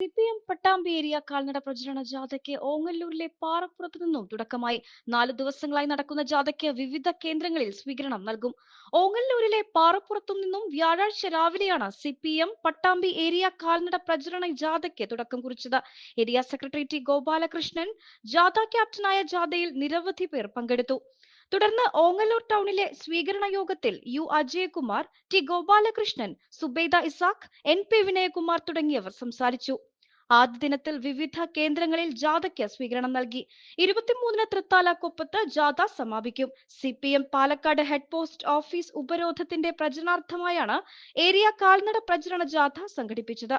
CPM Pattambi area കാൽനട പ്രചരണ ജാഥയ്ക്ക് ഓങ്ങല്ലൂരിലെ പാറപ്പുറത്ത് നിന്നും തുടക്കമായി. നാല് ദിവസങ്ങളായി നടക്കുന്ന ജാഥയ്ക്ക് വിവിധ കേന്ദ്രങ്ങളിൽ സ്വീകരണം നൽകും. ഓങ്ങല്ലൂരിലെ പാറപ്പുറത്തു നിന്നും വ്യാഴാഴ്ച രാവിലെയാണ് സിപിഎം പട്ടാമ്പി ഏരിയ കാൽനട പ്രചരണ ജാഥയ്ക്ക് തുടക്കം കുറിച്ചത്. ഏരിയ സെക്രട്ടറി ടി ഗോപാലകൃഷ്ണൻ ജാഥ ക്യാപ്റ്റനായ ജാഥയിൽ നിരവധി പേർ പങ്കെടുത്തു. തുടർന്ന് ഓങ്ങല്ലൂർ ടൗണിലെ സ്വീകരണ യോഗത്തിൽ U Ajayakumar T Gopalakrishnan Subaida Isaq N P Vinayakumar തുടങ്ങിയവർ സംസാരിച്ചു. ആദ്യ ദിനത്തിൽ വിവിധ കേന്ദ്രങ്ങളിൽ ജാഥയ്ക്ക് സ്വീകരണം നൽകി. ഇരുപത്തിമൂന്നിന് തൃത്താല കൊപ്പത്ത് ജാഥ സമാപിക്കും. C P M Palakkad head post office ഉപരോധത്തിന്റെ പ്രചരണാർത്ഥമായാണ് ഏരിയ കാൽനട പ്രചരണ ജാഥ സംഘടിപ്പിച്ചത്.